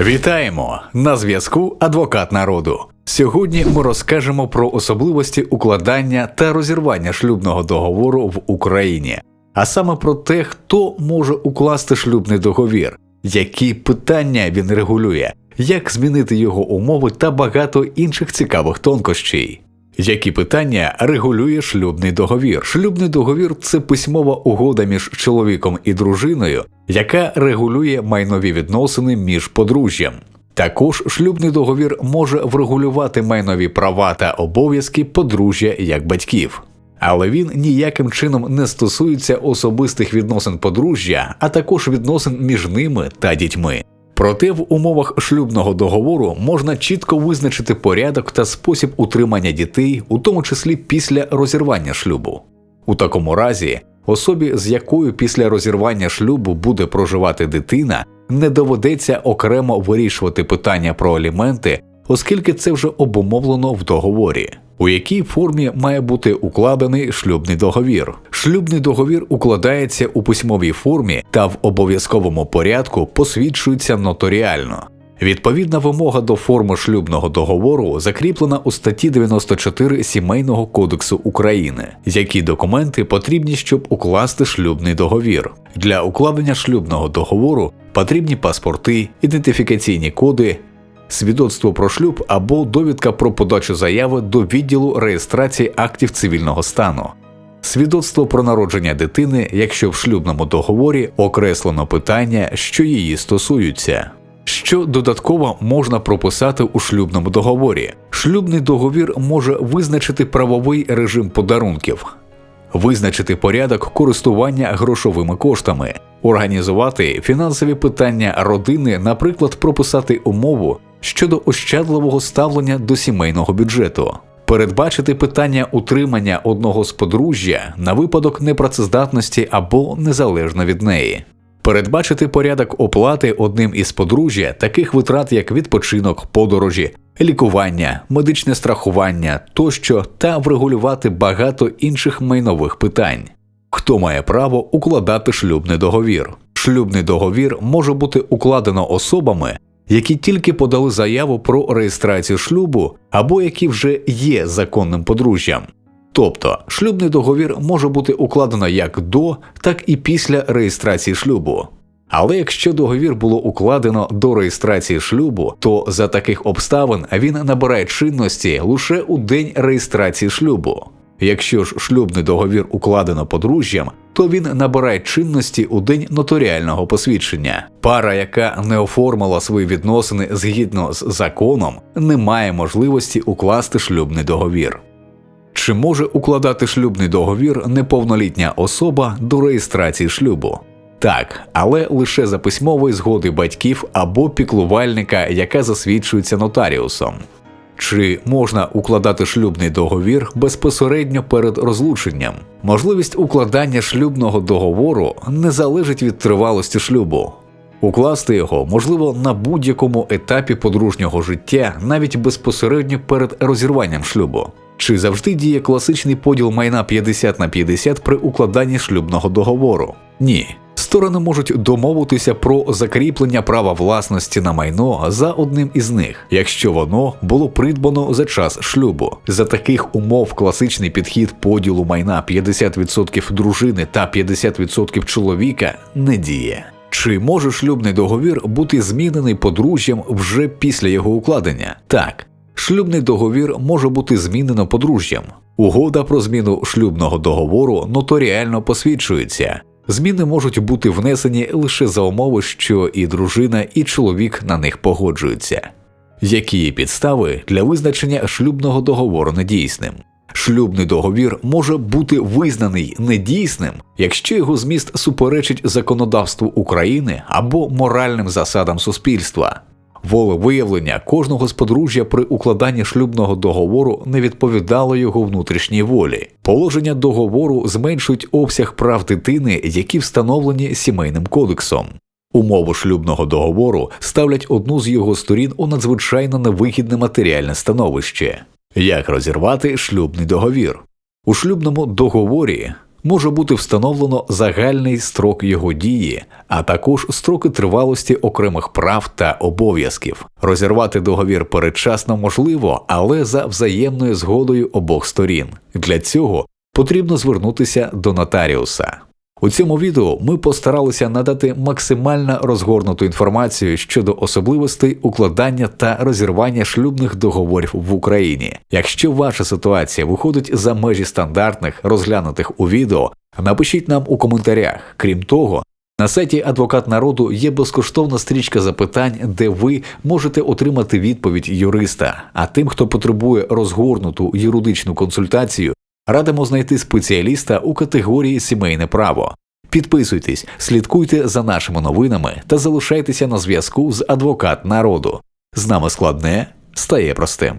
Вітаємо на зв'язку Адвокат народу. Сьогодні ми розкажемо про особливості укладання та розірвання шлюбного договору в Україні, а саме про те, хто може укласти шлюбний договір, які питання він регулює, як змінити його умови та багато інших цікавих тонкощей. Які питання регулює шлюбний договір? Шлюбний договір це письмова угода між чоловіком і дружиною, яка регулює майнові відносини між подружжям. Також шлюбний договір може врегулювати майнові права та обов'язки подружжя як батьків. Але він ніяким чином не стосується особистих відносин подружжя, а також відносин між ними та дітьми. Проте в умовах шлюбного договору можна чітко визначити порядок та спосіб утримання дітей, у тому числі після розірвання шлюбу. У такому разі, особі, з якою після розірвання шлюбу буде проживати дитина, не доведеться окремо вирішувати питання про аліменти, оскільки це вже обумовлено в договорі. У якій формі має бути укладений шлюбний договір? Шлюбний договір укладається у письмовій формі та в обов'язковому порядку посвідчується нотаріально. Відповідна вимога до форми шлюбного договору закріплена у статті 94 Сімейного кодексу України, які документи потрібні, щоб укласти шлюбний договір. Для укладення шлюбного договору потрібні паспорти, ідентифікаційні коди, свідоцтво про шлюб або довідка про подачу заяви до відділу реєстрації актів цивільного стану. Свідоцтво про народження дитини, якщо в шлюбному договорі окреслено питання, що її стосуються. Що додатково можна прописати у шлюбному договорі? Шлюбний договір може визначити правовий режим подарунків, визначити порядок користування грошовими коштами, організувати фінансові питання родини, наприклад, прописати умову щодо ощадливого ставлення до сімейного бюджету, передбачити питання утримання одного з подружжя на випадок непрацездатності або незалежно від неї. Передбачити порядок оплати одним із подружжя таких витрат, як відпочинок, подорожі, лікування, медичне страхування тощо, та врегулювати багато інших майнових питань. Хто має право укладати шлюбний договір? Шлюбний договір може бути укладено особами, які тільки подали заяву про реєстрацію шлюбу або які вже є законним подружжям. Тобто шлюбний договір може бути укладено як до, так і після реєстрації шлюбу. Але якщо договір було укладено до реєстрації шлюбу, то за таких обставин він набирає чинності лише у день реєстрації шлюбу. Якщо ж шлюбний договір укладено подружжям, то він набирає чинності у день нотаріального посвідчення. Пара, яка не оформила свої відносини згідно з законом, не має можливості укласти шлюбний договір. Чи може укладати шлюбний договір неповнолітня особа до реєстрації шлюбу? Так, але лише за письмової згоди батьків або піклувальника, яка засвідчується нотаріусом. Чи можна укладати шлюбний договір безпосередньо перед розлученням? Можливість укладання шлюбного договору не залежить від тривалості шлюбу. Укласти його можливо на будь-якому етапі подружнього життя, навіть безпосередньо перед розірванням шлюбу. Чи завжди діє класичний поділ майна 50 на 50 при укладанні шлюбного договору? Ні. Сторони можуть домовитися про закріплення права власності на майно за одним із них, якщо воно було придбано за час шлюбу. За таких умов класичний підхід поділу майна 50% дружини та 50% чоловіка не діє. Чи може шлюбний договір бути змінений подружжям вже після його укладення? Так. Шлюбний договір може бути змінено подружжям. Угода про зміну шлюбного договору нотаріально посвідчується. Зміни можуть бути внесені лише за умови, що і дружина, і чоловік на них погоджуються. Які є підстави для визначення шлюбного договору недійсним? Шлюбний договір може бути визнаний недійсним, якщо його зміст суперечить законодавству України або моральним засадам суспільства. Волевиявлення кожного з подружжя при укладанні шлюбного договору не відповідало його внутрішній волі. Положення договору зменшують обсяг прав дитини, які встановлені сімейним кодексом. Умови шлюбного договору ставлять одну з його сторін у надзвичайно невигідне матеріальне становище. Як розірвати шлюбний договір? У шлюбному договорі може бути встановлено загальний строк його дії, а також строки тривалості окремих прав та обов'язків. Розірвати договір передчасно можливо, але за взаємною згодою обох сторін. Для цього потрібно звернутися до нотаріуса. У цьому відео ми постаралися надати максимально розгорнуту інформацію щодо особливостей укладання та розірвання шлюбних договорів в Україні. Якщо ваша ситуація виходить за межі стандартних, розглянутих у відео, напишіть нам у коментарях. Крім того, на сайті Адвокат народу є безкоштовна стрічка запитань, де ви можете отримати відповідь юриста. А тим, хто потребує розгорнуту юридичну консультацію, радимо знайти спеціаліста у категорії сімейне право. Підписуйтесь, слідкуйте за нашими новинами та залишайтеся на зв'язку з адвокат народу. З нами складне стає простим.